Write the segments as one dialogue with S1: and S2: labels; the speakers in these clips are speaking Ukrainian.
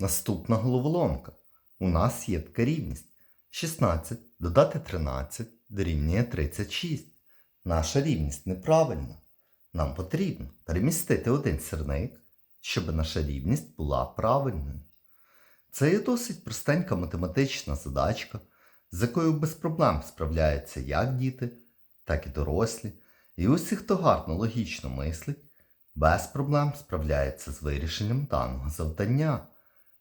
S1: Наступна головоломка. У нас є така рівність. 16 додати 13 дорівнює 36. Наша рівність неправильна. Нам потрібно перемістити один сірник, щоб наша рівність була правильною. Це є досить простенька математична задачка, з якою без проблем справляються як діти, так і дорослі. І усі, хто гарно логічно мислить, без проблем справляється з вирішенням даного завдання.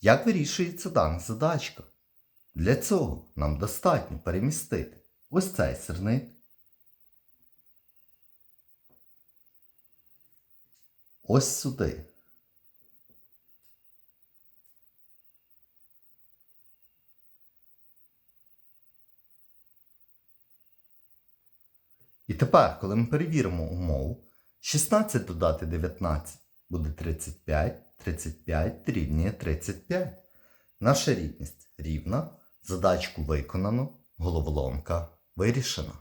S1: Як вирішується дана задачка? Для цього нам достатньо перемістити ось цей сирник, ось сюди. І тепер, коли ми перевіримо умову, 16 додати 19 буде 35, 35 рівнює 35. Наша рівність рівна, задачку виконано, головоломка вирішена.